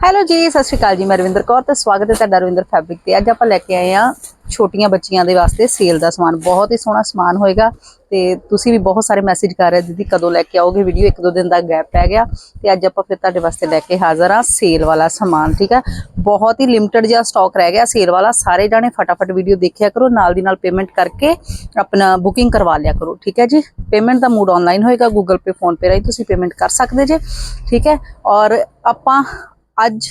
Hello ਜੀ, ਸਤਿ ਸ਼੍ਰੀ ਅਕਾਲ ਜੀ, ਮੈਂ ਰਵਿੰਦਰ ਕੌਰ ਤੇ ਸਵਾਗਤ ਹੈ ਤੁਹਾਡਾ ਰਵਿੰਦਰ ਫੈਬਰਿਕ ਤੇ। ਅੱਜ ਆਪਾਂ ਲੈ ਕੇ ਆਏ ਆ ਛੋਟੀਆਂ ਬੱਚੀਆਂ ਦੇ ਵਾਸਤੇ ਸੇਲ ਦਾ ਸਮਾਨ। ਬਹੁਤ ਹੀ ਸੋਹਣਾ ਸਮਾਨ ਹੋਏਗਾ ਤੇ ਤੁਸੀਂ ਵੀ ਬਹੁਤ ਸਾਰੇ ਮੈਸੇਜ ਕਰ ਰਹੇ ਦੀਦੀ ਕਦੋਂ ਲੈ ਕੇ ਆਓਗੇ ਵੀਡੀਓ ਇੱਕ ਦੋ ਦਿਨ ਦਾ ਗੈਪ ਪੈ ਗਿਆ ਤੇ ਅੱਜ ਆਪਾਂ ਫਿਰ ਤੁਹਾਡੇ ਵਾਸਤੇ ਲੈ ਕੇ ਹਾਜ਼ਰ ਆ ਸੇਲ ਵਾਲਾ ਸਮਾਨ, ਠੀਕ ਹੈ? ਬਹੁਤ ਹੀ ਲਿਮਟਿਡ ਜਿਹਾ ਸਟਾਕ ਰਹਿ ਗਿਆ ਸੇਲ ਵਾਲਾ। ਸਾਰੇ ਜਾਣੇ ਫਟਾਫਟ ਵੀਡੀਓ ਦੇਖਿਆ ਕਰੋ, ਨਾਲ ਦੀ ਨਾਲ ਪੇਮੈਂਟ ਕਰਕੇ ਆਪਣਾ ਬੁਕਿੰਗ ਕਰਵਾ ਲਿਆ ਕਰੋ, ਠੀਕ ਹੈ ਜੀ? ਪੇਮੈਂਟ ਦਾ ਮੂਡ ਆਨਲਾਈਨ ਹੋਏਗਾ ਗੂਗਲ ਪੇ ਫੋਨ ਪੇ ਰਾਹੀਂ ਤੁਸੀਂ ਪੇਮੈਂਟ ਕਰ ਸਕਦੇ ਜੇ, ਠੀਕ ਹੈ? ਔਰ ਆਪਾਂ ਅੱਜ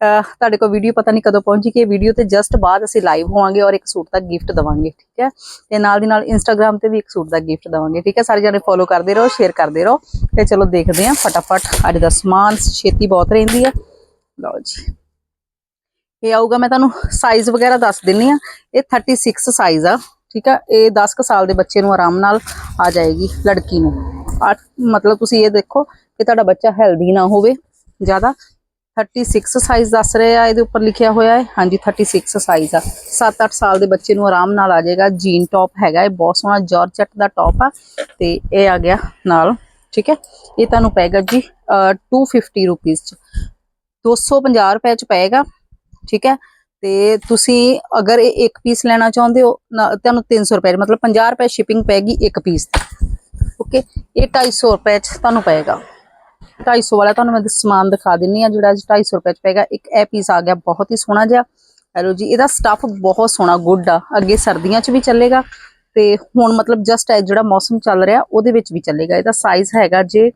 ਤੁਹਾਡੇ ਕੋਲ ਵੀਡੀਓ ਪਤਾ ਨਹੀਂ ਕਦੋਂ ਪਹੁੰਚੀ ਕਿ ਵੀਡੀਓ ਤੇ ਜਸਟ ਬਾਅਦ ਅਸੀਂ ਲਾਈਵ ਹੋਵਾਂਗੇ ਔਰ ਇੱਕ ਸੂਟ ਦਾ ਗਿਫਟ ਦਵਾਂਗੇ, ਠੀਕ ਹੈ? ਤੇ ਨਾਲ ਦੀ ਨਾਲ ਇੰਸਟਾਗ੍ਰam ਤੇ ਵੀ ਇੱਕ ਸੂਟ ਦਾ ਗਿਫਟ ਦਵਾਂਗੇ, ਠੀਕ ਹੈ? ਸਾਰੇ ਜਣੇ ਫੋਲੋ ਕਰਦੇ ਰਹੋ ਸ਼ੇਅਰ ਕਰਦੇ ਰਹੋ ਤੇ ਚਲੋ ਦੇਖਦੇ ਹਾਂ ਫਟਾਫਟ ਅੱਜ ਦਾ ਸਮਾਨ, ਛੇਤੀ ਬਹੁਤ ਰਹਿੰਦੀ ਹੈ ਲਓ ਜੀ। ਇਹ ਆਊਗਾ ਮੈਂ ਤੁਹਾਨੂੰ ਸਾਈਜ਼ ਵਗੈਰਾ ਦੱਸ ਦਿੰਨੀ ਆ। ਇਹ 36 ਸਾਈਜ਼ ਆ, ਠੀਕ ਆ? ਇਹ 10 ਕੁ ਸਾਲ ਦੇ ਬੱਚੇ ਨੂੰ ਆਰਾਮ ਨਾਲ ਆ ਜਾਏਗੀ, ਲੜਕੀ ਨੂੰ। ਆ, ਮਤਲਬ ਤੁਸੀਂ ਇਹ ਦੇਖੋ ਕਿ ਤੁਹਾਡਾ ਬੱਚਾ ਹੈਲਦੀ ਨਾ ਹੋਵੇ ਜ਼ਿਆਦਾ। 36 ਸਾਈਜ਼ ਦੱਸ ਰਹੇ ਆ ਇਹਦੇ ਉੱਪਰ ਲਿਖਿਆ ਹੋਇਆ ਹੈ। ਹਾਂਜੀ 36 ਸਾਈਜ਼ ਆ। 7-8 ਸਾਲ ਦੇ ਬੱਚੇ ਨੂੰ ਆਰਾਮ ਨਾਲ ਆ ਜਾਏਗਾ। ਜੀਨ ਟੌਪ ਹੈਗਾ ਇਹ ਬਹੁਤ ਸੋਹਣਾ ਜਾਰਜਟ ਦਾ ਟੌਪ ਆ। ਤੇ ਇਹ ਆ ਗਿਆ ਨਾਲ ਠੀਕ ਹੈ? ਇਹ ਤੁਹਾਨੂੰ ਪਏਗਾ ਜੀ ਅਹ, 250 ਰੁਪਏ ਚ। 250 ਰੁਪਏ ਚ ਪਏਗਾ ਠੀਕ ਹੈ? ਤੇ ਤੁਸੀਂ ਅਗਰ ਇਹ ਇੱਕ ਪੀਸ ਲੈਣਾ ਚਾਹੁੰਦੇ ਹੋ ਨਾ- ਤੁਹਾਨੂੰ 300 ਰੁਪਏ ਮਤਲਬ 50 ਰੁਪਏ ਸ਼ਿਪਿੰਗ ਪੈਗੀ ਇੱਕ ਪੀਸ ਦੀ ਓਕੇ ਇਹ 250 ਰੁਪਏ ਚ ਤੁਹਾਨੂੰ ਪਏਗਾ। 250 ਵਾਲਾ, ਤੁਹਾਨੂੰ ਮੈਂ ਸਮਾਨ ਦਿਖਾ ਦਿੰਨੀ ਆ ਜਿਹੜਾ ਅੱਜ 250 ਰੁਪਏ ਚ ਪਏਗਾ ਇੱਕ ਇਹ ਪੀਸ ਆ ਗਿਆ, ਬਹੁਤ ਹੀ ਸੋਹਣਾ ਜਿਹਾ। ਹੈਲੋ ਜੀ, ਇਹਦਾ ਸਟਫ ਬਹੁਤ ਸੋਹਣਾ ਗੁੱਡ ਆ। ਅੱਗੇ ਸਰਦੀਆਂ ਚ ਵੀ ਚੱਲੇਗਾ ਤੇ ਹੁਣ ਮਤਲਬ ਜਸਟ ਜਿਹੜਾ ਮੌਸਮ ਚੱਲ ਰਿਹਾ, ਉਹਦੇ ਵਿੱਚ ਵੀ ਚੱਲੇਗਾ। ਇਹਦਾ ਸਾਈਜ਼ ਹੈਗਾ ਜੇ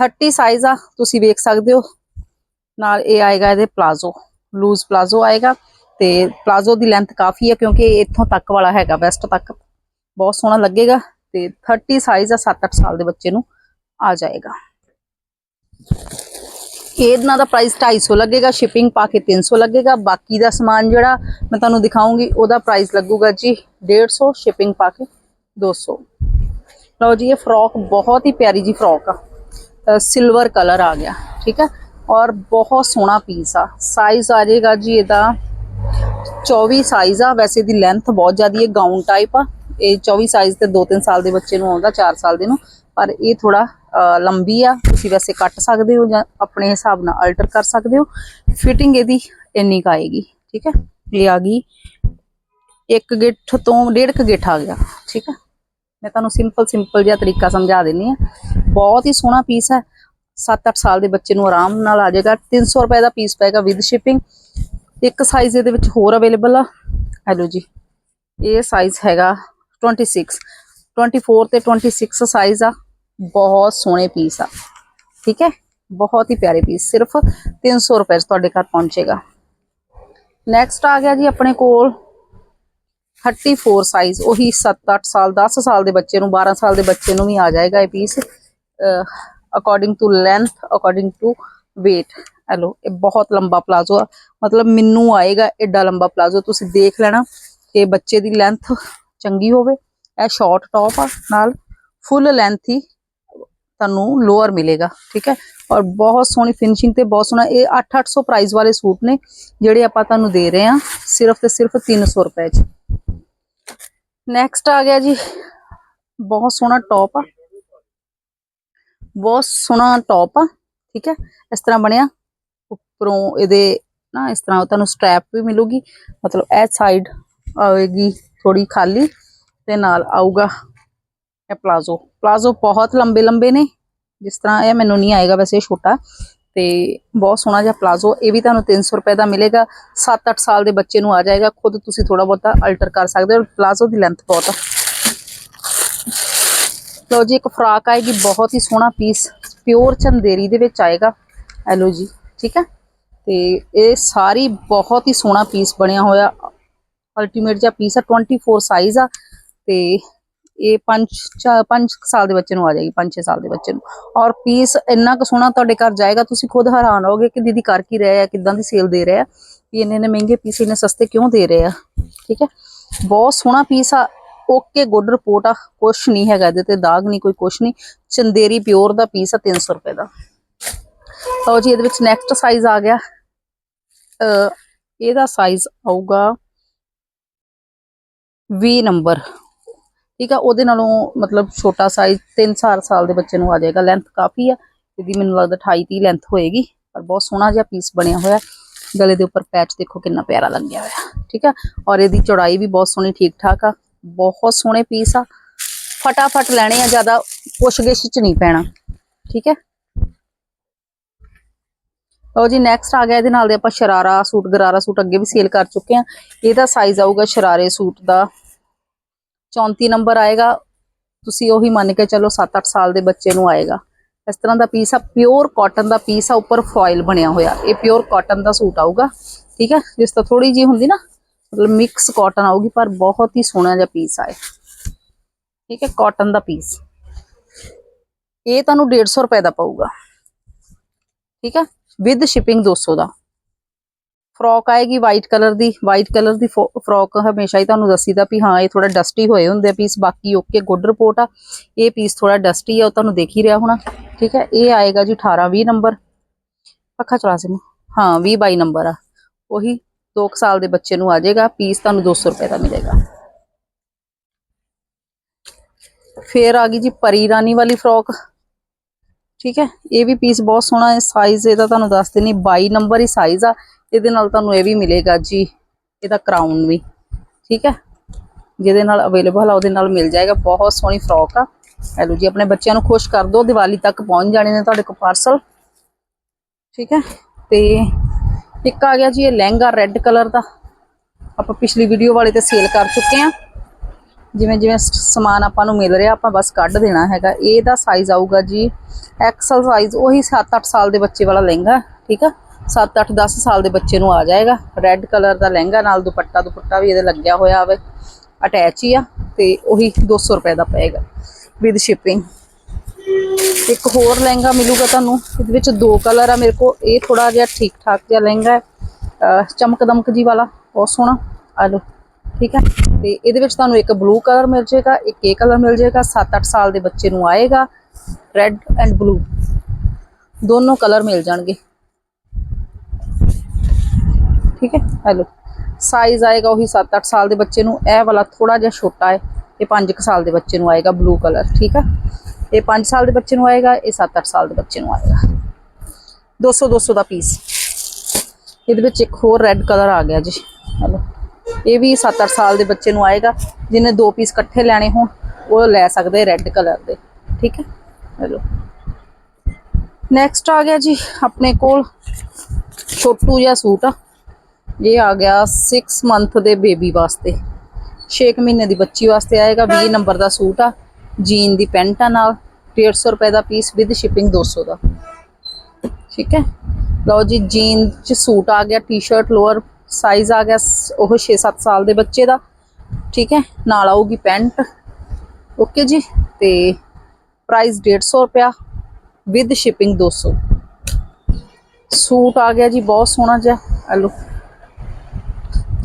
30 ਸਾਈਜ਼ ਆ, ਤੁਸੀਂ ਵੇਖ ਸਕਦੇ ਹੋ। ਨਾਲ ਇਹ ਆਏਗਾ ਇਹਦੇ ਪਲਾਜ਼ੋ ਲੂਜ਼ ਪਲਾਜ਼ੋ ਆਏਗਾ ਤੇ ਪਲਾਜ਼ੋ ਦੀ ਲੈਂਥ ਕਾਫੀ ਹੈ ਕਿਉਂਕਿ ਇਹ ਇੱਥੋਂ ਤੱਕ ਵਾਲਾ ਹੈਗਾ ਵੈਸਟ ਤੱਕ। ਬਹੁਤ ਸੋਹਣਾ ਲੱਗੇਗਾ ਤੇ 30 ਸਾਈਜ਼ ਆ 7-8 ਸਾਲ ਦੇ ਬੱਚੇ ਨੂੰ ਆ ਜਾਏਗਾ। ਇਹਨਾਂ ਦਾ ਪ੍ਰਾਈਸ 250 ਲੱਗੇਗਾ ਸ਼ਿਪਿੰਗ ਪਾ ਕੇ 300 ਲੱਗੇਗਾ। ਬਾਕੀ ਦਾ ਸਮਾਨ ਜਿਹੜਾ ਮੈਂ ਤੁਹਾਨੂੰ ਦਿਖਾਉਂਗੀ, ਉਹਦਾ ਪ੍ਰਾਈਸ ਲੱਗੂਗਾ ਜੀ 150 ਸ਼ਿਪਿੰਗ ਪਾ ਕੇ 200 ਲਓ ਜੀ, ਇਹ ਫਰੋਕ ਬਹੁਤ ਹੀ ਪਿਆਰੀ ਜੀ ਫਰੋਕ ਆ। ਸਿਲਵਰ ਕਲਰ ਆ ਗਿਆ, ਠੀਕ ਹੈ ਔਰ ਬਹੁਤ ਸੋਹਣਾ ਪੀਸ ਆ। ਸਾਈਜ਼ ਆ ਜਾਏਗਾ ਜੀ ਇਹਦਾ 24 ਸਾਈਜ਼ ਆ। ਵੈਸੇ ਦੀ ਲੈਂਥ ਬਹੁਤ ਜ਼ਿਆਦੀ ਹੈ ਗਾਊਨ ਟਾਈਪ ਆ। ਇਹ 24 ਸਾਈਜ਼ ਤੇ 2-3 ਸਾਲ ਦੇ ਬੱਚੇ ਨੂੰ ਆਉਂਦਾ 4 ਸਾਲ ਦੇ ਨੂੰ। ਪਰ ਇਹ ਥੋੜਾ ਲੰਬੀ ਆ, ਤੁਸੀਂ ਵੈਸੇ ਕੱਟ ਸਕਦੇ ਹੋ ਜਾਂ ਆਪਣੇ ਹਿਸਾਬ ਨਾਲ ਅਲਟਰ ਕਰ ਸਕਦੇ ਹੋ। ਫਿਟਿੰਗ ਇਹਦੀ ਇੰਨੀ ਕੁ ਆਏਗੀ, ਠੀਕ ਹੈ? ਇਹ ਆ ਗਈ, ਇੱਕ ਗਿੱਠ ਤੋਂ ਡੇਢ ਕੁ ਗਿੱਠ ਆ ਗਿਆ, ਠੀਕ ਹੈ? ਮੈਂ ਤੁਹਾਨੂੰ ਸਿੰਪਲ ਸਿੰਪਲ ਜਿਹਾ ਤਰੀਕਾ ਸਮਝਾ ਦਿੰਨੀ ਆ ਬਹੁਤ ਹੀ ਸੋਹਣਾ ਪੀਸ ਹੈ। 7-8 ਸਾਲ ਦੇ ਬੱਚੇ ਨੂੰ ਆਰਾਮ ਨਾਲ ਆ ਜਾਏਗਾ। 300 ਰੁਪਏ ਦਾ ਪੀਸ ਪਏਗਾ ਵਿਦ ਸ਼ਿਪਿੰਗ ਇੱਕ ਸਾਈਜ਼ ਇਹਦੇ ਵਿੱਚ ਹੋਰ ਅਵੇਲੇਬਲ ਆ। ਹੈਲੋ ਜੀ, ਇਹ ਸਾਈਜ਼ ਹੈਗਾ 26 24 ਤੇ 26 ਸਾਈਜ਼ ਆ। ਬਹੁਤ ਸੋਹਣੇ ਪੀਸ ਆ। ਠੀਕ ਹੈ? ਬਹੁਤ ਹੀ ਪਿਆਰੇ ਪੀਸ ਸਿਰਫ 300 ਰੁਪਏ 'ਚ ਤੁਹਾਡੇ ਘਰ ਪਹੁੰਚੇਗਾ। ਨੈਕਸਟ ਆ ਗਿਆ ਜੀ ਆਪਣੇ ਕੋਲ 34 ਸਾਈਜ਼ ਉਹੀ 7-8 ਸਾਲ 10 ਸਾਲ ਦੇ ਬੱਚੇ ਨੂੰ 12 ਸਾਲ ਦੇ ਬੱਚੇ ਨੂੰ ਵੀ ਆ ਜਾਏਗਾ ਇਹ piece according to length according to weight hello ਇਹ ਬਹੁਤ ਲੰਬਾ ਪਲਾਜ਼ੋ ਆ। ਮਤਲਬ ਮੈਨੂੰ ਆਏਗਾ ਐਡਾ ਲੰਬਾ ਪਲਾਜ਼ੋ ਤੁਸੀਂ ਦੇਖ ਲੈਣਾ ਕਿ ਬੱਚੇ ਦੀ ਲੈਂਥ ਚੰਗੀ ਹੋਵੇ। ਇਹ ਸ਼ਾਰਟ ਟੌਪ ਆ ਨਾਲ ਫੁੱਲ ਲੈਂਥ ਹੀ ਤੁਹਾਨੂੰ ਲੋਅਰ ਮਿਲੇਗਾ, ਠੀਕ ਹੈ? ਔਰ ਬਹੁਤ ਸੋਹਣੀ ਫਿਨਿਸ਼ਿੰਗ ਤੇ ਬਹੁਤ ਸੋਹਣਾ, ਇਹ 8-800 ਪ੍ਰਾਈਸ ਵਾਲੇ ਸੂਟ ਨੇ, ਜਿਹੜੇ ਆਪਾਂ ਤੁਹਾਨੂੰ ਦੇ ਰਹੇ ਹਾਂ, ਸਿਰਫ ਤੇ ਸਿਰਫ 300 ਰੁਪਏ ਚ। ਨੈਕਸਟ ਆ ਗਿਆ ਜੀ, ਬਹੁਤ ਸੋਹਣਾ ਟੌਪ ਆ। ਬਹੁਤ ਸੋਹਣਾ ਟੌਪ ਆ, ਠੀਕ ਹੈ? ਇਸ ਤਰ੍ਹਾਂ ਬਣਿਆ, ਉੱਪਰੋਂ ਇਹਦੇ ਨਾ, ਇਸ ਤਰ੍ਹਾਂ ਤੁਹਾਨੂੰ ਸਟ੍ਰੈਪ ਵੀ ਮਿਲੂਗੀ, ਮਤਲਬ ਇਹ ਸਾਈਡ ਆਵੇਗੀ ਥੋੜੀ ਖਾਲੀ, ਤੇ ਨਾਲ ਆਊਗਾ ਇਹ ਪਲਾਜ਼ੋ ਪਲਾਜ਼ੋ ਬਹੁਤ ਲੰਬੇ ਲੰਬੇ ਨੇ, ਜਿਸ ਤਰ੍ਹਾਂ ਇਹ ਮੈਨੂੰ ਨਹੀਂ ਆਏਗਾ ਵੈਸੇ ਇਹ ਛੋਟਾ, ਤੇ ਬਹੁਤ ਸੋਹਣਾ ਜਿਹਾ ਪਲਾਜ਼ੋ, ਇਹ ਵੀ ਤੁਹਾਨੂੰ 300 ਰੁਪਏ ਦਾ ਮਿਲੇਗਾ 7-8 ਸਾਲ ਦੇ ਬੱਚੇ ਨੂੰ ਆ ਜਾਏਗਾ, ਖੁਦ ਤੁਸੀਂ ਥੋੜਾ ਬਹੁਤਾ ਅਲਟਰ ਕਰ ਸਕਦੇ ਹੋ, ਪਲਾਜ਼ੋ ਦੀ ਲੈਂਥ ਬਹੁਤ ਆ। ਲਓ ਜੀ, ਇੱਕ ਫਰਾਕ ਆਏਗੀ, ਬਹੁਤ ਹੀ ਸੋਹਣਾ ਪੀਸ ਪਿਓਰ ਚੰਦੇਰੀ ਦੇ ਵਿੱਚ ਆਏਗਾ ਐਲੋ ਜੀ, ਠੀਕ ਹੈ? ਤੇ ਇਹ ਸਾਰੀ ਬਹੁਤ ਹੀ ਸੋਹਣਾ ਪੀਸ ਬਣਿਆ ਹੋਇਆ ਅਲਟੀਮੇਟ ਜਿਹਾ ਪੀਸ ਆ 24 ਸਾਈਜ਼ ਆ, ਤੇ ਇਹ 5 5 ਸਾਲ ਦੇ ਬੱਚੇ ਨੂੰ ਆ ਜਾਏਗੀ 5-6 ਸਾਲ ਦੇ ਬੱਚੇ ਨੂੰ। ਔਰ ਪੀਸ ਇੰਨਾ ਕੁ ਸੋਹਣਾ ਤੁਹਾਡੇ ਘਰ ਜਾਏਗਾ, ਤੁਸੀਂ ਖੁਦ ਹੈਰਾਨ ਹੋਗੇ ਕਿ ਦੀਦੀ ਕਰ ਕੀ ਰਹੇ ਆ, ਕਿਦਾਂ ਦੀ ਸੇਲ ਦੇ ਰਹੇ ਆ, ਵੀ ਇੰਨੇ ਨੇ ਮਹਿੰਗੇ ਪੀਸ ਇੰਨੇ ਸਸਤੇ ਕਿਉਂ ਦੇ ਰਹੇ ਆ? ਠੀਕ ਹੈ? ਬਹੁਤ ਸੋਹਣਾ ਪੀਸ ਆ, ਓਕੇ ਗੁੱਡ ਰਿਪੋਰਟ ਆ, ਕੁਛ ਨਹੀਂ ਹੈਗਾ ਇਹਦੇ ਤੇ, ਦਾਗ ਨਹੀਂ, ਕੋਈ ਕੁਛ ਨਹੀਂ। ਚੰਦੇਰੀ ਪਿਓਰ ਦਾ ਪੀਸ ਆ 300 ਰੁਪਏ ਦਾ। ਲਓ ਜੀ, ਇਹਦੇ ਵਿੱਚ ਨੈਕਸਟ ਸਾਈਜ਼ ਆ ਗਿਆ। ਇਹਦਾ ਸਾਈਜ਼ ਆਊਗਾ 20 ਨੰਬਰ। ਠੀਕ ਆ, ਉਹਦੇ ਨਾਲੋਂ ਮਤਲਬ ਛੋਟਾ ਸਾਈਜ਼ 3 4 ਸਾਲ ਦੇ ਬੱਚੇ ਨੂੰ ਆ ਜਾਏਗਾ। ਲੈਂਥ ਕਾਫੀ ਆ, ਇਹਦੀ ਮੈਨੂੰ ਲੱਗਦਾ 28 30 ਲੈਂਥ ਹੋਏਗੀ, ਪਰ ਬਹੁਤ ਸੋਹਣਾ ਜਿਹਾ ਪੀਸ ਬਣਿਆ ਹੋਇਆ। ਗਲੇ ਦੇ ਉੱਪਰ ਪੈਚ ਦੇਖੋ ਕਿੰਨਾ ਪਿਆਰਾ ਲੱਗਿਆ ਹੋਇਆ, ਠੀਕ ਹੈ ਔਰ ਇਹਦੀ ਚੌੜਾਈ ਵੀ ਬਹੁਤ ਸੋਹਣੀ ਠੀਕ ਠਾਕ ਆ, ਬਹੁਤ ਸੋਹਣੇ ਪੀਸ ਆ। ਫਟਾਫਟ ਲੈਣੇ ਆ, ਜ਼ਿਆਦਾ ਪੁੱਛਗਿੱਛ ਚ ਨਹੀਂ ਪੈਣਾ, ਠੀਕ ਹੈ ਲਓ ਜੀ ਨੈਕਸਟ ਆ ਗਿਆ, ਇਹਦੇ ਨਾਲ ਦੇ ਆਪਾਂ ਸ਼ਰਾਰਾ ਸੂਟ, ਗਰਾਰਾ ਸੂਟ ਅੱਗੇ ਵੀ ਸੇਲ ਕਰ ਚੁੱਕੇ ਆ। ਇਹਦਾ ਸਾਈਜ਼ ਆਊਗਾ ਸ਼ਰਾਰੇ ਸੂਟ ਦਾ 34 ਨੰਬਰ ਆਏਗਾ। ਤੁਸੀਂ ਉਹੀ ਮੰਨ ਕੇ ਚੱਲੋ 7-8 ਸਾਲ ਦੇ ਬੱਚੇ ਨੂੰ ਆਏਗਾ। ਇਸ ਤਰ੍ਹਾਂ ਦਾ ਪੀਸ ਆ ਪਿਓਰ ਕਾਟਨ ਦਾ ਪੀਸ ਆ, ਉੱਪਰ ਫੋਇਲ ਬਣਿਆ ਹੋਇਆ। ਇਹ ਪਿਓਰ ਕਾਟਨ ਦਾ ਸੂਟ ਆਊਗਾ, ਠੀਕ ਹੈ? ਜਿਸ ਤੋਂ ਥੋੜੀ ਜੀ ਹੁੰਦੀ ਨਾ, ਮਤਲਬ ਮਿਕਸ ਕਾਟਨ ਆਊਗੀ, ਪਰ ਬਹੁਤ ਹੀ ਸੋਹਣਾ ਜਿਹਾ ਪੀਸ ਆਏ ਠੀਕ ਹੈ? ਕਾਟਨ ਦਾ ਪੀਸ ਇਹ ਤੁਹਾਨੂੰ 150 ਰੁਪਏ ਦਾ ਪਊਗਾ। ਠੀਕ ਹੈ? ਵਿਦ ਸ਼ਿਪਿੰਗ 200 ਦਾ। ਫਰੋਕ ਆਏਗੀ ਵਾਈਟ ਕਲਰ ਦੀ ਵਾਈਟ ਕਲਰ ਦੀ ਫਰੋਕ ਹਮੇਸ਼ਾ ਹੀ ਤੁਹਾਨੂੰ ਦੱਸੀਦਾ ਵੀ ਹਾਂ, ਇਹ ਥੋੜਾ ਡਸਟੀ ਹੋਏ ਹੁੰਦੇ ਪੀਸ ਬਾਕੀ ਓਕੇ ਗੁੱਡ ਰਿਪੋਰਟ ਆ। ਇਹ ਪੀਸ ਥੋੜਾ ਡਸਟੀ ਆ, ਉਹ ਤੁਹਾਨੂੰ ਦੇਖ ਹੀ ਰਿਹਾ ਹੋਣਾ, ਠੀਕ ਹੈ? ਇਹ ਆਏਗਾ ਜੀ 18 20 ਨੰਬਰ ਪੱਖਾ ਚਲਾ ਸੀ ਹਾਂ। 20 22 ਨੰਬਰ ਆ। ਉਹੀ 2 ਸਾਲ ਦੇ ਬੱਚੇ ਨੂੰ ਆ ਜਾਏਗਾ ਪੀਸ ਤੁਹਾਨੂੰ 200 ਰੁਪਏ ਦਾ ਮਿਲੇਗਾ। ਫੇਰ ਆ ਗਈ ਜੀ ਪਰੀ ਰਾਣੀ ਵਾਲੀ ਫਰੋਕ। ਠੀਕ ਹੈ? ਇਹ ਵੀ ਪੀਸ ਬਹੁਤ ਸੋਹਣਾ ਹੈ ਸਾਈਜ਼ ਇਹਦਾ ਤੁਹਾਨੂੰ ਦੱਸ ਦਿੰਨੀ 22 ਨੰਬਰ ਹੀ ਸਾਈਜ਼ ਆ, ਇਹਦੇ ਨਾਲ ਤੁਹਾਨੂੰ ਇਹ ਵੀ ਮਿਲੇਗਾ ਜੀ, ਇਹਦਾ ਕਰਾਊਨ ਵੀ, ਠੀਕ ਹੈ? ਜਿਹਦੇ ਨਾਲ ਅਵੇਲੇਬਲ ਆ, ਉਹਦੇ ਨਾਲ ਮਿਲ ਜਾਏਗਾ, ਬਹੁਤ ਸੋਹਣੀ ਫਰੋਕ ਆ। ਇਹ ਲਓ ਜੀ, ਆਪਣੇ ਬੱਚਿਆਂ ਨੂੰ ਖੁਸ਼ ਕਰ ਦਿਓ, ਦੀਵਾਲੀ ਤੱਕ ਪਹੁੰਚ ਜਾਣੇ ਨੇ ਤੁਹਾਡੇ ਕੋਲ ਪਾਰਸਲ ਠੀਕ ਹੈ? ਤੇ ਇੱਕ ਆ ਗਿਆ ਜੀ, ਇਹ ਲਹਿੰਗਾ ਰੈੱਡ ਕਲਰ ਦਾ। ਆਪਾਂ ਪਿਛਲੀ ਵੀਡੀਓ ਵਾਲੇ ਤੇ ਸੇਲ ਕਰ ਚੁੱਕੇ ਆ ਜਿਵੇਂ ਜਿਵੇਂ ਸ- ਸਮਾਨ ਆਪਾਂ ਨੂੰ ਮਿਲ ਰਿਹਾ, ਆਪਾਂ ਬਸ ਕੱਢ ਦੇਣਾ ਹੈਗਾ। ਇਹਦਾ ਸਾਈਜ਼ ਆਊਗਾ ਜੀ ਐਕਸਲ ਸਾਈਜ਼ ਉਹੀ 7-8 ਸਾਲ ਦੇ ਬੱਚੇ ਵਾਲਾ ਲਹਿੰਗਾ, ਠੀਕ ਆ? 7-8 10 ਸਾਲ ਦੇ ਬੱਚੇ ਨੂੰ ਆ ਜਾਏਗਾ। ਰੈੱਡ ਕਲਰ ਦਾ ਲਹਿੰਗਾ, ਨਾਲ ਦੁਪੱਟਾ ਦੁਪੱਟਾ ਵੀ ਇਹਦੇ ਲੱਗਿਆ ਹੋਇਆ ਹੋਵੇ ਅਟੈਚ ਹੀ ਆ ਤੇ ਉਹੀ 200 ਰੁਪਏ ਦਾ ਪਏਗਾ ਵਿਦ ਸ਼ਿਪਿੰਗ ਇੱਕ ਹੋਰ ਲਹਿੰਗਾ ਮਿਲੂਗਾ ਤੁਹਾਨੂੰ, ਇਹਦੇ ਵਿੱਚ ਦੋ ਕਲਰ ਆ ਮੇਰੇ ਕੋਲ। ਇਹ ਥੋੜਾ ਜਿਹਾ ਠੀਕ ਠਾਕ ਜਿਹਾ ਲਹਿੰਗਾ ਹੈ। ਚਮਕ ਦਮਕ ਜੀ ਵਾਲਾ, ਬਹੁਤ ਸੋਹਣਾ। ਆ ਲਓ। ਠੀਕ ਹੈ? ਤੇ ਇਹਦੇ ਵਿੱਚ ਤੁਹਾਨੂੰ ਇੱਕ ਬਲੂ ਕਲਰ ਮਿਲ ਜਾਏਗਾ, ਇੱਕ ਇਹ ਕਲਰ ਮਿਲ ਜਾਏਗਾ 7-8 ਸਾਲ ਦੇ ਬੱਚੇ ਨੂੰ ਆਏਗਾ ਰੈੱਡ ਐਂਡ ਬਲੂ ਦੋਨੋਂ ਕਲਰ ਮਿਲ ਜਾਣਗੇ। ਠੀਕ ਹੈ? ਹੈਲੋ ਸਾਈਜ਼ ਆਏਗਾ ਉਹੀ 7-8 ਸਾਲ ਦੇ ਬੱਚੇ ਨੂੰ। ਇਹ ਵਾਲਾ ਥੋੜਾ ਜਿਹਾ ਛੋਟਾ ਹੈ। ਇਹ 5 ਸਾਲ ਦੇ ਬੱਚੇ ਨੂੰ ਆਏਗਾ ਬਲੂ ਕਲਰ ਠੀਕ ਹੈ? ਇਹ 5 ਸਾਲ ਦੇ ਬੱਚੇ ਨੂੰ ਆਏਗਾ, ਇਹ 7-8 ਸਾਲ ਦੇ ਬੱਚੇ ਨੂੰ ਆਏਗਾ। 200 200 ਦਾ ਪੀਸ ਇਹਦੇ ਵਿੱਚ ਇੱਕ ਹੋਰ ਰੈੱਡ ਕਲਰ ਆ ਗਿਆ ਜੀ। ਹਲੋ ਇਹ ਵੀ 7-8 ਸਾਲ ਦੇ ਬੱਚੇ ਨੂੰ ਆਏਗਾ ਜਿਹਨੇ ਦੋ ਪੀਸ ਇਕੱਠੇ ਲੈਣੇ ਹੋਣ ਉਹ ਲੈ ਸਕਦੇ ਰੈੱਡ ਕਲਰ ਦੇ ਠੀਕ ਹੈ? ਹਲੋ ਨੈਕਸਟ ਆ ਗਿਆ ਜੀ ਆਪਣੇ ਕੋਲ ਛੋਟੂ ਜਿਹਾ ਸੂਟ ਆ। ਇਹ ਆ ਗਿਆ 6 ਮੰਥ ਦੇ ਬੇਬੀ ਵਾਸਤੇ। 6 ਮਹੀਨੇ ਦੀ ਬੱਚੀ ਵਾਸਤੇ ਆਏਗਾ 20 ਨੰਬਰ ਦਾ ਸੂਟ ਆ। ਜੀਨ ਦੀ ਪੈਂਟ ਆ ਨਾਲ 150 ਰੁਪਏ ਦਾ ਪੀਸ ਵਿਦ ਸ਼ਿਪਿੰਗ 200 ਦਾ। ਠੀਕ ਹੈ? ਲਓ ਜੀ ਜੀਨ ਚ ਸੂਟ ਆ ਗਿਆ ਟੀ-ਸ਼ਰਟ ਲੋਅਰ ਸਾਈਜ਼ ਆ ਗਿਆ ਉਹ 6-7 ਸਾਲ ਦੇ ਬੱਚੇ ਦਾ। ਠੀਕ ਹੈ, ਨਾਲ ਆਊਗੀ ਪੈਂਟ। ਓਕੇ ਜੀ, ਤੇ ਪ੍ਰਾਈਸ 150 ਰੁਪਿਆ ਵਿਦ ਸ਼ਿਪਿੰਗ 200 ਸੂਟ ਆ ਗਿਆ ਜੀ, ਬਹੁਤ ਸੋਹਣਾ ਜਿਹਾ। ਆ ਲਓ।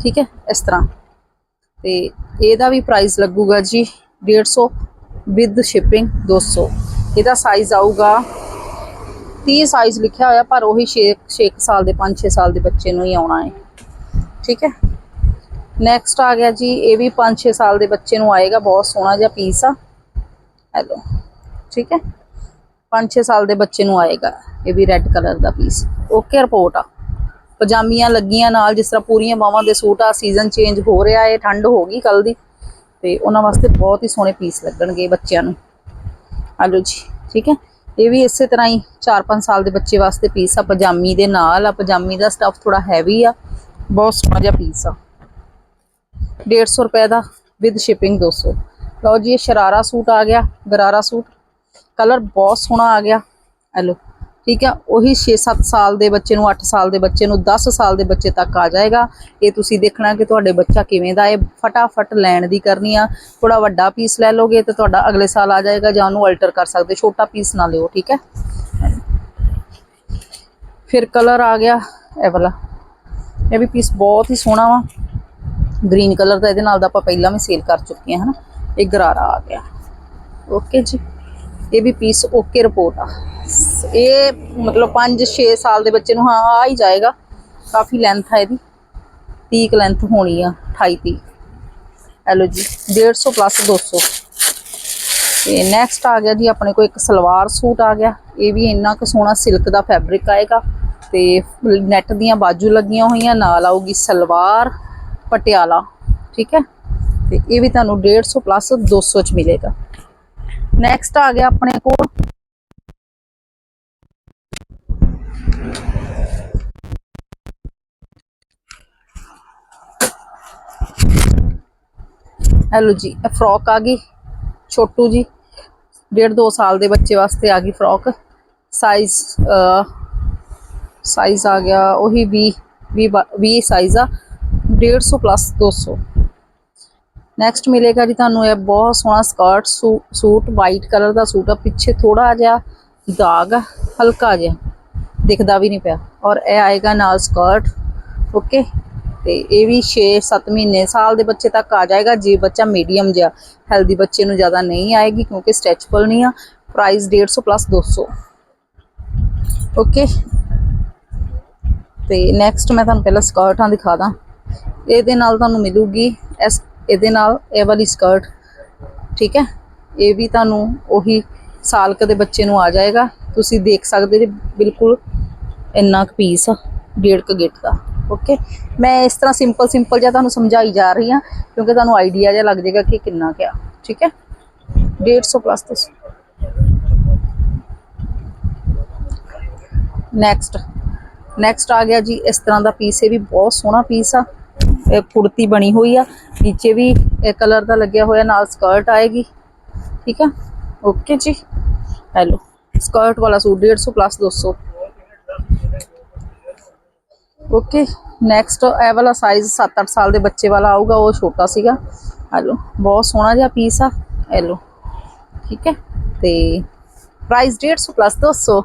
ਠੀਕ ਹੈ, ਇਸ ਤਰ੍ਹਾਂ। ਤੇ ਇਹਦਾ ਵੀ ਪ੍ਰਾਈਸ ਲੱਗੂਗਾ ਜੀ 150 ਵਿਦ ਸ਼ਿਪਿੰਗ 200 ਇਹਦਾ ਸਾਈਜ਼ ਆਊਗਾ 30 ਸਾਈਜ਼ ਲਿਖਿਆ ਹੋਇਆ, ਪਰ ਉਹੀ 6 6 ਸਾਲ ਦੇ 5-6 ਸਾਲ ਦੇ ਬੱਚੇ ਨੂੰ ਹੀ ਆਉਣਾ ਹੈ। ਠੀਕ ਹੈ? ਨੈਕਸਟ ਆ ਗਿਆ ਜੀ, ਇਹ ਵੀ 5-6 ਸਾਲ ਦੇ ਬੱਚੇ ਨੂੰ ਆਏਗਾ, ਬਹੁਤ ਸੋਹਣਾ ਜਿਹਾ ਪੀਸ ਆ। ਹੈਲੋ ਠੀਕ ਹੈ? 5-6 ਸਾਲ ਦੇ ਬੱਚੇ ਨੂੰ ਆਏਗਾ, ਇਹ ਵੀ ਰੈੱਡ ਕਲਰ ਦਾ ਪੀਸ ਓਕੇ ਰਿਪੋਰਟ ਆ। ਪਜਾਮੀਆਂ ਲੱਗੀਆਂ ਨਾਲ, ਜਿਸ ਤਰ੍ਹਾਂ ਪੂਰੀਆਂ ਬਾਹਾਂ ਦੇ ਸੂਟ ਆ ਸੀਜ਼ਨ ਚੇਂਜ ਹੋ ਰਿਹਾ ਏ ਠੰਡ ਹੋ ਗਈ ਕੱਲ ਦੀ। ਤੇ ਉਹਨਾਂ ਵਾਸਤੇ ਬਹੁਤ ਹੀ ਸੋਹਣੇ ਪੀਸ ਲੱਗਣਗੇ ਬੱਚਿਆਂ ਨੂੰ। ਆਲੋ ਜੀ, ਠੀਕ ਹੈ? ਇਹ ਵੀ ਇਸੇ ਤਰ੍ਹਾਂ ਹੀ 4-5 ਸਾਲ ਦੇ ਬੱਚੇ ਵਾਸਤੇ ਪੀਸ ਆ, ਪਜਾਮੀ ਦੇ ਨਾਲ ਆ, ਪਜਾਮੀ ਦਾ ਸਟਫ ਥੋੜਾ ਹੈਵੀ ਆ। ਬਹੁਤ ਸੋਹਣਾ ਜਿਹਾ ਪੀਸ ਆ। 150 ਰੁਪਏ ਦਾ ਵਿਦ ਸ਼ਿਪਿੰਗ 200 ਲਓ ਜੀ, ਇਹ ਸ਼ਰਾਰਾ ਸੂਟ ਆ ਗਿਆ, ਗਰਾਰਾ ਸੂਟ। ਕਲਰ ਬਹੁਤ ਸੋਹਣਾ ਆ ਗਿਆ। ਹੈਲੋ ਠੀਕ ਹੈ ਉਹੀ 6-7 ਸਾਲ ਦੇ ਬੱਚੇ ਨੂੰ 8 ਸਾਲ ਦੇ ਬੱਚੇ ਨੂੰ 10 ਸਾਲ ਦੇ ਬੱਚੇ ਤੱਕ ਆ ਜਾਏਗਾ। ਇਹ ਤੁਸੀਂ ਦੇਖਣਾ ਕਿ ਤੁਹਾਡੇ ਬੱਚਾ ਕਿਵੇਂ ਦਾ ਹੈ। ਫਟਾਫਟ ਲੈਣ ਦੀ ਕਰਨੀ ਆ। ਥੋੜਾ ਵੱਡਾ ਪੀਸ ਲੈ ਲੋਗੇ ਤੇ ਤੁਹਾਡਾ ਅਗਲੇ ਸਾਲ ਆ ਜਾਏਗਾ ਜਾਂ ਉਹਨੂੰ ਅਲਟਰ ਕਰ ਸਕਦੇ ਛੋਟਾ ਪੀਸ ਨਾ ਲਿਓ, ਠੀਕ ਹੈ? ਫਿਰ ਕਲਰ ਆ ਗਿਆ, ਇਹ ਵਾਲਾ। ਇਹ ਵੀ ਪੀਸ ਬਹੁਤ ਹੀ ਸੋਹਣਾ ਵਾ। ਗ੍ਰੀਨ ਕਲਰ ਦਾ ਇਹਦੇ ਨਾਲ ਦਾ ਆਪਾਂ ਪਹਿਲਾਂ ਵੀ ਸੇਲ ਕਰ ਚੁੱਕੇ ਹਾਂ ਹਨਾ। ਇਹ ਗਰਾਰਾ ਆ ਗਿਆ। ਓਕੇ ਜੀ। ਇਹ ਵੀ ਪੀਸ ਓਕੇ ਰਿਪੋਰਟ ਆ। ਇਹ ਮਤਲਬ 5-6 ਸਾਲ ਦੇ ਬੱਚੇ ਨੂੰ ਹਾਂ, ਆ ਹੀ ਜਾਏਗਾ। ਕਾਫੀ ਲੈਂਥ ਆ ਇਹਦੀ। 30 ਲੈਂਥ ਹੋਣੀ ਆ 28 30 ਹੈਲੋ ਜੀ 150 ਪਲੱਸ 200 ਤੇ ਨੈਕਸਟ ਆ ਗਿਆ ਜੀ, ਆਪਣੇ ਕੋਲ ਇੱਕ ਸਲਵਾਰ ਸੂਟ ਆ ਗਿਆ। ਇਹ ਵੀ ਇੰਨਾ ਕੁ ਸੋਹਣਾ ਸਿਲਕ ਦਾ ਫੈਬਰਿਕ ਆਏਗਾ। ਤੇ ਨੈਟ ਦੀਆਂ ਬਾਜੂ ਲੱਗੀਆਂ ਹੋਈਆਂ, ਨਾਲ ਆਊਗੀ ਸਲਵਾਰ, ਪਟਿਆਲਾ, ਠੀਕ ਹੈ? ਤੇ ਇਹ ਵੀ ਤੁਹਾਨੂੰ 150 ਪਲੱਸ 200 ਚ ਮਿਲੇਗਾ। ਨੈਕਸਟ ਆ ਗਿਆ ਆਪਣੇ ਕੋਲ। ਹੈਲੋ ਜੀ, ਇਹ ਫਰੋਕ ਆ ਗਈ, ਛੋਟੂ ਜੀ। ਡੇਢ ਦੋ ਸਾਲ ਦੇ ਬੱਚੇ ਵਾਸਤੇ ਆ ਗਈ ਫਰੋਕ ਸਾਈਜ਼ ਸਾਈਜ਼ ਆ ਗਿਆ ਉਹੀ 20 20 20 ਸਾਈਜ਼ ਆ 150 ਪਲੱਸ 200 ਨੈਕਸਟ ਮਿਲੇਗਾ ਜੀ ਤੁਹਾਨੂੰ ਇਹ ਬਹੁਤ ਸੋਹਣਾ ਸਕਰਟ ਸੂਟ ਵਾਈਟ ਕਲਰ ਦਾ ਸੂਟ ਆ। ਪਿੱਛੇ ਥੋੜਾ ਜਿਹਾ ਦਾਗ ਆ, ਹਲਕਾ ਜਿਹਾ ਦਿਖਦਾ ਵੀ ਨਹੀਂ ਪਿਆ। ਔਰ ਇਹ ਆਏਗਾ ਨਾਲ ਸਕਰਟ ਓਕੇ ਤੇ ਇਹ ਵੀ 6-7 ਮਹੀਨੇ ਸਾਲ ਦੇ ਬੱਚੇ ਤੱਕ ਆ ਜਾਏਗਾ ਜੇ ਬੱਚਾ ਮੀਡੀਅਮ ਜਿਹਾ ਹੈਲਦੀ ਬੱਚੇ ਨੂੰ ਜ਼ਿਆਦਾ ਨਹੀਂ ਆਏਗੀ ਕਿਉਂਕਿ ਸਟ੍ਰੈਚੇਬਲ ਨਹੀਂ ਆ। ਪ੍ਰਾਈਸ 150 ਪਲੱਸ 200 ਓਕੇ ਤੇ ਨੈਕਸਟ ਮੈਂ ਤੁਹਾਨੂੰ ਪਹਿਲਾਂ ਸਕਰਟਾਂ ਦਿਖਾ ਦਾਂ ਇਹਦੇ ਨਾਲ ਤੁਹਾਨੂੰ ਮਿਲੂਗੀ ਇਸ, ਇਹਦੇ ਨਾਲ ਇਹ ਵਾਲੀ ਸਕਰਟ, ਠੀਕ ਹੈ? ਇਹ ਵੀ ਤੁਹਾਨੂੰ ਉਹੀ ਸਾਲ ਕਦੇ ਬੱਚੇ ਨੂੰ ਆ ਜਾਏਗਾ। ਤੁਸੀਂ ਦੇਖ ਸਕਦੇ ਜੇ ਬਿਲਕੁਲ ਇੰਨਾ ਕੁ ਪੀਸ ਆ, ਡੇਢ ਕੁ ਗਿੱਟ ਦਾ ਓਕੇ ਮੈਂ ਇਸ ਤਰ੍ਹਾਂ ਸਿੰਪਲ ਸਿੰਪਲ ਜਿਹਾ ਤੁਹਾਨੂੰ ਸਮਝਾਈ ਜਾ ਰਹੀ ਹਾਂ, ਕਿਉਂਕਿ ਤੁਹਾਨੂੰ ਆਈਡੀਆ ਜਿਹਾ ਲੱਗ ਜਾਏਗਾ ਕਿ ਕਿੰਨਾ ਕਿਆ ਠੀਕ ਹੈ? 150 ਪਲੱਸ ਤੁਸੀਂ ਨੈਕਸਟ ਨੈਕਸਟ ਆ ਗਿਆ ਜੀ, ਇਸ ਤਰ੍ਹਾਂ ਦਾ ਪੀਸ ਇਹ ਵੀ ਬਹੁਤ ਸੋਹਣਾ ਪੀਸ ਆ। ਇਹ ਕੁੜਤੀ ਬਣੀ ਹੋਈ ਆ, ਨੀਚੇ ਵੀ ਇਹ ਕਲਰ ਦਾ ਲੱਗਿਆ ਹੋਇਆ, ਨਾਲ ਸਕਰਟ ਆਏਗੀ। ਠੀਕ ਆ? ਓਕੇ ਜੀ। ਹੈਲੋ ਸਕਰਟ ਵਾਲਾ ਸੂਟ 150 ਪਲੱਸ 200 ਓਕੇ ਨੈਕਸਟ ਇਹ ਵਾਲਾ ਸਾਈਜ਼ 7-8 ਸਾਲ ਦੇ ਬੱਚੇ ਵਾਲਾ ਆਊਗਾ, ਉਹ ਛੋਟਾ ਸੀਗਾ। ਹੈਲੋ ਬਹੁਤ ਸੋਹਣਾ ਜਿਹਾ ਪੀਸ ਆ। ਹੈਲੋ ਠੀਕ ਹੈ? ਤੇ ਪ੍ਰਾਈਸ 150 ਪਲੱਸ 200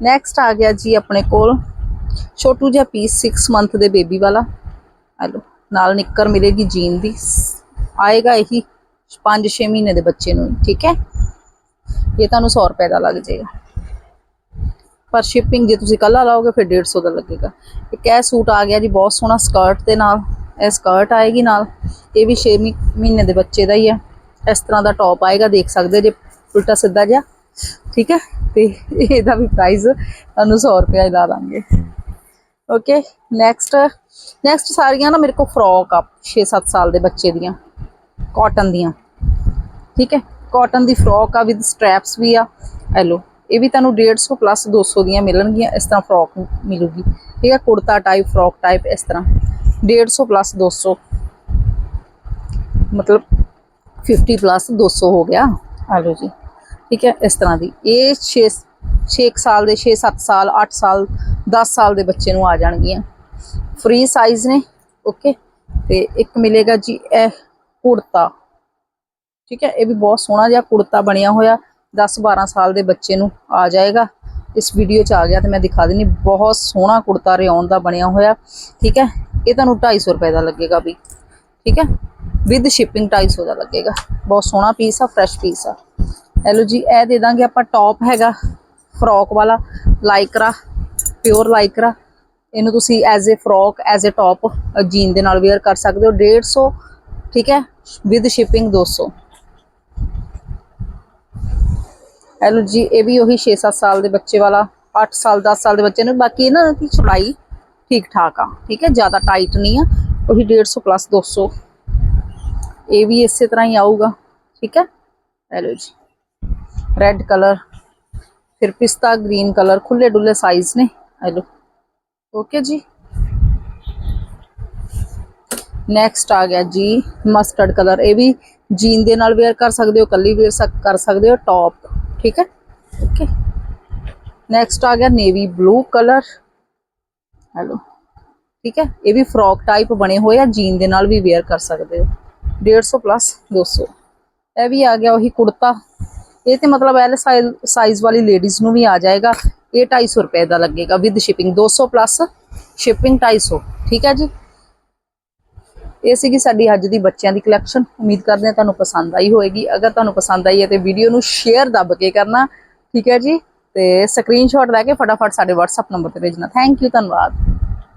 ਨੈਕਸਟ ਆ ਗਿਆ ਜੀ ਆਪਣੇ ਕੋਲ ਛੋਟੂ ਜਿਹਾ ਪੀਸ 6 ਮੰਥ ਦੇ ਬੇਬੀ ਵਾਲਾ। ਹੈਲੋ, ਨਾਲ ਨਿੱਕਰ ਮਿਲੇਗੀ ਜੀਨ ਦੀ। ਆਏਗਾ ਇਹੀ 5-6 ਮਹੀਨੇ ਦੇ ਬੱਚੇ ਨੂੰ, ਠੀਕ ਹੈ? ਇਹ ਤੁਹਾਨੂੰ 100 ਰੁਪਏ ਦਾ ਲੱਗ ਜਾਏਗਾ। ਪਰ ਸ਼ਿਪਿੰਗ ਜੇ ਤੁਸੀਂ ਕੱਲਾ ਲਾਓਗੇ, ਫਿਰ 150 ਦਾ ਲੱਗੇਗਾ। ਇੱਕ ਇਹ ਸੂਟ ਆ ਗਿਆ ਜੀ, ਬਹੁਤ ਸੋਹਣਾ ਸਕਰਟ ਦੇ ਨਾਲ। ਇਹ ਸਕਰਟ ਆਏਗੀ ਨਾਲ। ਇਹ ਵੀ 6 ਮਹੀਨੇ ਦੇ ਬੱਚੇ ਦਾ ਹੀ ਹੈ। ਇਸ ਤਰ੍ਹਾਂ ਦਾ ਟੌਪ ਆਏਗਾ, ਦੇਖ ਸਕਦੇ ਜੇ ਉਲਟਾ ਸਿੱਧਾ ਜਿਹਾ। ਠੀਕ ਹੈ? ਤੇ ਇਹਦਾ ਵੀ ਪ੍ਰਾਈਸ ਤੁਹਾਨੂੰ 100 ਰੁਪਏ ਲਾ ਦਾਂਗੇ। ਓਕੇ ਨੈਕਸਟ ਨੈਕਸਟ ਸਾਰੀਆਂ ਨਾ ਮੇਰੇ ਕੋਲ ਫਰੋਕ ਆ 6-7 ਸਾਲ ਦੇ ਬੱਚੇ ਦੀਆਂ ਕਾਟਨ ਦੀਆਂ। ਠੀਕ ਹੈ? ਕਾਟਨ ਦੀ ਫਰੋਕ ਆ ਵਿਦ ਸਟ੍ਰੈਪਸ ਵੀ ਆ। ਇਹ ਇਹ ਵੀ ਤੁਹਾਨੂੰ 150 ਪਲੱਸ 200 ਦੀਆਂ ਮਿਲਣਗੀਆਂ, ਇਸ ਤਰ੍ਹਾਂ ਫਰੋਕ ਮਿਲੂਗੀ। ਠੀਕ ਹੈ? ਕੁੜਤਾ ਟਾਈਪ ਫਰੋਕ ਟਾਈਪ ਇਸ ਤਰ੍ਹਾਂ। 150 ਪਲੱਸ 200 ਮਤਲਬ 50 ਪਲੱਸ 200 ਹੋ ਗਿਆ। ਆ ਲਓ ਜੀ। ਠੀਕ ਹੈ, ਇਸ ਤਰ੍ਹਾਂ ਦੀ। ਇਹ 6 6 ਸਾਲ ਦੇ 6-7 ਸਾਲ 8 ਸਾਲ 10 ਸਾਲ ਦੇ ਬੱਚੇ ਨੂੰ ਆ ਜਾਣਗੀਆਂ। ਫ੍ਰੀ ਸਾਈਜ਼ ਨੇ ਓਕੇ ਤੇ ਇੱਕ ਮਿਲੇਗਾ ਜੀ ਇਹ ਕੁੜਤਾ। ਠੀਕ ਹੈ, ਇਹ ਵੀ ਬਹੁਤ ਸੋਹਣਾ ਜਿਹਾ ਕੁੜਤਾ ਬਣਿਆ ਹੋਇਆ। 10-12 ਸਾਲ ਦੇ ਬੱਚੇ ਨੂੰ ਆ ਜਾਏਗਾ। ਇਸ ਵੀਡੀਓ 'ਚ ਆ ਗਿਆ ਤੇ ਮੈਂ ਦਿਖਾ ਦਿੰਨੀ, ਬਹੁਤ ਸੋਹਣਾ ਕੁੜਤਾ ਰਿਓਨ ਦਾ ਬਣਿਆ ਹੋਇਆ। ਠੀਕ ਹੈ, ਇਹ ਤੁਹਾਨੂੰ 250 ਰੁਪਏ ਦਾ ਲੱਗੇਗਾ ਵੀ। ਠੀਕ ਹੈ ਵਿਦ ਸ਼ਿਪਿੰਗ 250 ਦਾ ਲੱਗੇਗਾ। ਬਹੁਤ ਸੋਹਣਾ ਪੀਸ ਆ ਫਰੈਸ਼ ਪੀਸ ਆ। ਹੈਲੋ ਜੀ, ਇਹ ਦੇ ਦਾਂਗੇ ਆਪਾਂ ਟੌਪ ਹੈਗਾ ਫਰੋਕ ਵਾਲਾ ਲਾਈਕਰਾ ਪਿਓਰ ਲਾਈਕਰਾ ਇਹਨੂੰ ਤੁਸੀਂ as a frock as a top jean ਦੇ ਨਾਲ ਵੇਅਰ ਕਰ ਸਕਦੇ ਹੋ 150 ਠੀਕ ਹੈ ਵਿਦ ਸ਼ਿਪਿੰਗ 200 ਹੈਲੋ ਜੀ, ਇਹ ਵੀ ਉਹੀ 6-7 ਸਾਲ ਦੇ ਬੱਚੇ ਵਾਲਾ 8 ਸਾਲ 10 ਸਾਲ ਦੇ ਬੱਚੇ ਨੂੰ, ਬਾਕੀ ਇਹਨਾਂ ਦੀ ਚੌੜਾਈ ਠੀਕ ਠਾਕ ਆ, ਠੀਕ ਹੈ, ਜ਼ਿਆਦਾ ਟਾਈਟ ਨਹੀਂ ਆ, ਉਹੀ 150 ਪਲੱਸ 200 ਇਹ ਵੀ ਇਸੇ ਤਰ੍ਹਾਂ ਹੀ ਆਊਗਾ, ਠੀਕ ਹੈ ਹੈਲੋ ਜੀ। ਰੈੱਡ ਕਲਰ ਫਿਰ ਪਿਸਤਾ ਗ੍ਰੀਨ ਕਲਰ ਖੁੱਲੇ ਡੁੱਲੇ ਸਾਈਜ਼ ਨੇ। ਹੈਲੋ ਓਕੇ ਜੀ। ਨੈਕਸਟ ਆ ਗਿਆ ਜੀ ਮਸਟਰਡ ਕਲਰ ਇਹ ਵੀ ਜੀਨ ਦੇ ਨਾਲ ਵੇਅਰ ਕਰ ਸਕਦੇ ਹੋ, ਕੱਲੀ ਵੇਅਰ ਕਰ ਸਕਦੇ ਹੋ ਟੌਪ ਠੀਕ ਹੈ? ਓਕੇ ਨੈਕਸਟ ਆ ਗਿਆ ਨੇਵੀ ਬਲੂ ਕਲਰ ਹੈਲੋ ਠੀਕ ਹੈ? ਇਹ ਵੀ ਫਰੋਕ ਟਾਈਪ ਬਣੇ ਹੋਏ ਆ ਜੀਨ ਦੇ ਨਾਲ ਵੀ ਵੇਅਰ ਕਰ ਸਕਦੇ ਹੋ। 150 ਪਲੱਸ 200 ਇਹ ਵੀ ਆ ਗਿਆ ਉਹੀ ਕੁੜਤਾ। ਇਹ ਤੇ ਮਤਲਬ ਐਲ ਸਾਈਜ਼ ਵਾਲੀ ਲੇਡੀਜ਼ ਨੂੰ ਵੀ ਆ ਜਾਏਗਾ। ਇਹ 250 ਰੁਪਏ ਦਾ ਲੱਗੇਗਾ ਵਿਦ ਸ਼ਿਪਿੰਗ 200 ਪਲੱਸ ਸ਼ਿਪਿੰਗ 250 ਠੀਕ ਹੈ ਜੀ? ਇਹ ਸੀਗੀ ਸਾਡੀ ਅੱਜ ਦੀ ਬੱਚਿਆਂ ਦੀ ਕਲੈਕਸ਼ਨ ਉਮੀਦ ਕਰਦੇ ਹਾਂ ਤੁਹਾਨੂੰ ਪਸੰਦ ਆਈ ਹੋਵੇਗੀ ਅਗਰ ਤੁਹਾਨੂੰ ਪਸੰਦ ਆਈ ਹੈ ਤੇ ਵੀਡੀਓ ਨੂੰ ਸ਼ੇਅਰ ਦੱਬ ਕੇ ਕਰਨਾ। ਠੀਕ ਹੈ ਜੀ? ਤੇ ਸਕਰੀਨਸ਼ਾਟ ਲੈ ਕੇ ਫਟਾਫਟ ਸਾਡੇ WhatsApp ਨੰਬਰ ਤੇ ਭੇਜਣਾ। ਥੈਂਕ ਯੂ ਧੰਨਵਾਦ।